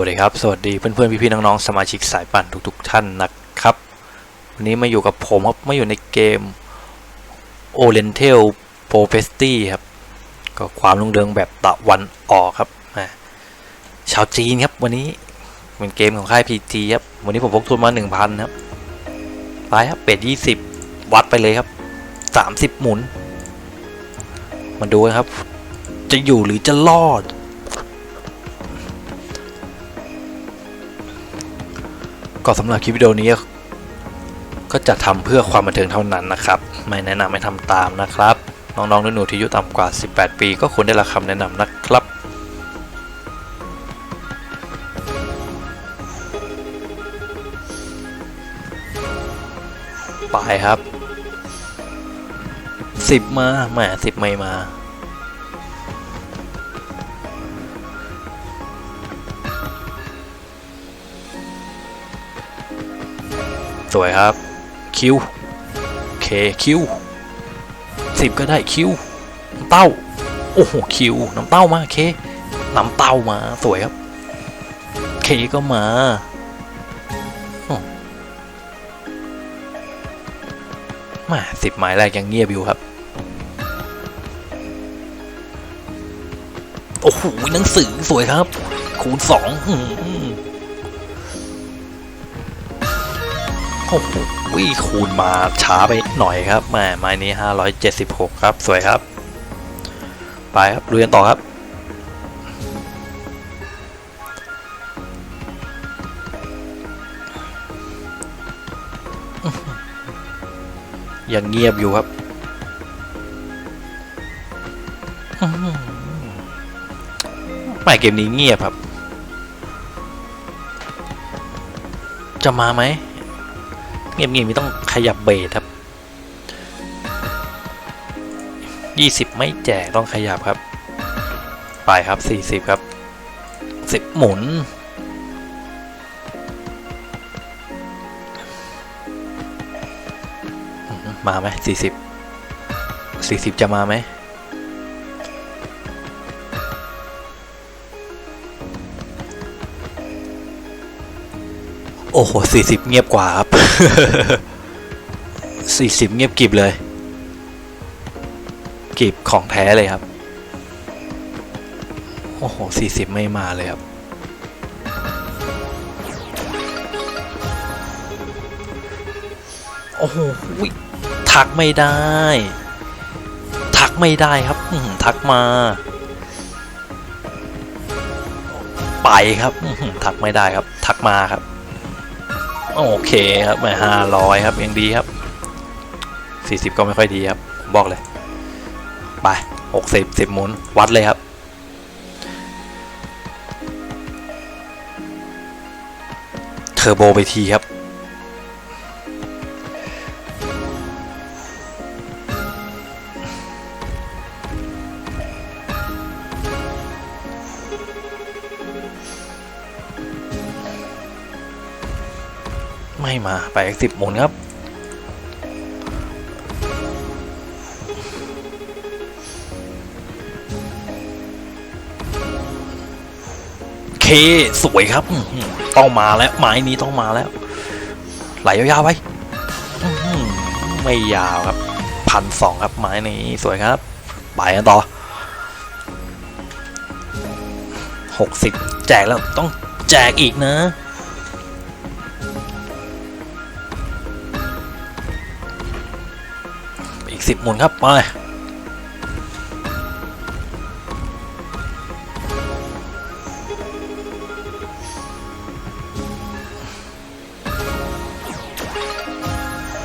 วัสดีครับ สวัสดีเพื่อนๆ พี่ๆ น้องๆ สมาชิกสายปั่นทุกๆ ท่านนะครับ วันนี้มาอยู่กับผมครับ มาอยู่ในเกม Oriental p r o f e s t y ครับ ก็ความรุ่งเรืองแบบตะวันออกครับชาวจีนครับ วันนี้เป็นเกมของค่าย PG ครับ วันนี้ผมพกทุนมา 1,000 ครับ ไปครับ เป็ด 20 วัดไปเลยครับ 30 หมุน มาดูครับ จะอยู่หรือจะรอด ก็สำหรับคลิปวิดีโอนี้ก็จะทำเพื่อความบันเทิงเท่านั้นนะครับ ไม่แนะนำให้ทำตามนะครับ น้องๆหนูๆที่อายุต่ำกว่า 18 ปี ก็ควรได้รับคำแนะนำนะครับไปครับสิบมาแหมสิบไม่มา วยครับ คิวเคคิวสิบก็ได้คิวน้ำเต้า โอ้โหคิวน้ำเต้ามาเคน้ำเต้ามาสวยครับ เคก็มาอมาสิบหมายแรกยังเงียบอยู่ครับ โอ้โหหนังสือสวยครับ คูณสอง โอ้โหคูณมาช้าไปหน่อยครับแหมไม้นี้ 576 ครับ สวยครับ ไปครับลุยกันต่อครับ ยังเงียบอยู่ครับไม่เกมนี้เงียบครับ จะมาไหม เงียบๆไม่ต้องขยับเบสครับยี่สิบไม่แจกต้องขยับครับ ไปครับสี่สิบครับสิบหมุน มาไหมสี่สิบสี่สิบจะมาไหม โอ้โหสี่สิบเงียบกว่าครับสี่สิบเงียบกริบเลยกริบของแท้เลยครับ โอ้โหสี่สิบไม่มาเลยครับโอ้โหทักไม่ได้ ทักไม่ได้ครับทักมา ไปครับทักไม่ได้ครับ ทักมาครับ โอเคครับมาห้าร้อยครับยังดีครับสี่สิบก็ไม่ค่อยดีครับผมบอกเลยไปหกสิบสิบหมุนวัดเลยครับเทอร์โบไปทีครับ ไม่มา ไปสิบหมุนครับ เคสวยครับ ต้องมาแล้วไม้นี้ต้องมาแล้ว ไหลยาวๆไปอื้อหือไม่ยาวครับพันสองครับไม้นี้สวยครับไปกันต่อหกสิบแจกแล้วต้องแจกอีกนะ อีกสิบหมุนครับ ไป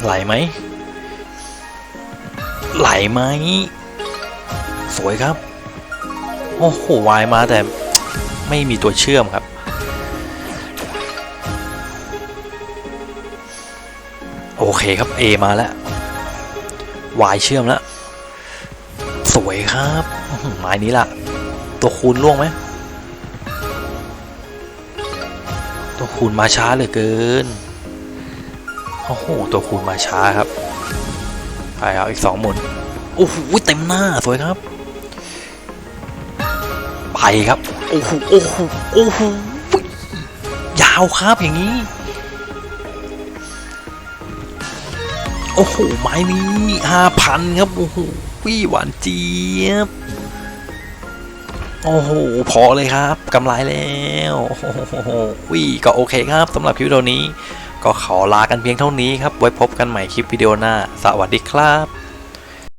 ไหลไหม ไหลไหม สวยครับ โอ้โห วายมาแต่ไม่มีตัวเชื่อมครับ โอเคครับ A มาแล้ว วายเชื่อมแล้ว สวยครับหือไม้นี้ล่ะ ตัวคูณล่วงไหม ตัวคูณมาช้าเหลือเกิน โอ้โห ตัวคูณมาช้าครับ ไปเอาอีกสองหมุน โอ้โห เต็มหน้า สวยครับ ไปครับ โอ้โห โอ้โห โอ้โห ยาวครับอย่างนี้ อ้โหไม้นี้ห้าพันครับ โอ้โหวิหวานเจี๊ยบ โอ้โห พอเลยครับกำไรแล้วโอ้โหวิก็โอเคครับสำหรับคลิปวิดีโอนี้ ก็ขอลากันเพียงเท่านี้ครับ ไว้พบกันใหม่คลิปวิดีโอหน้า สวัสดีครับ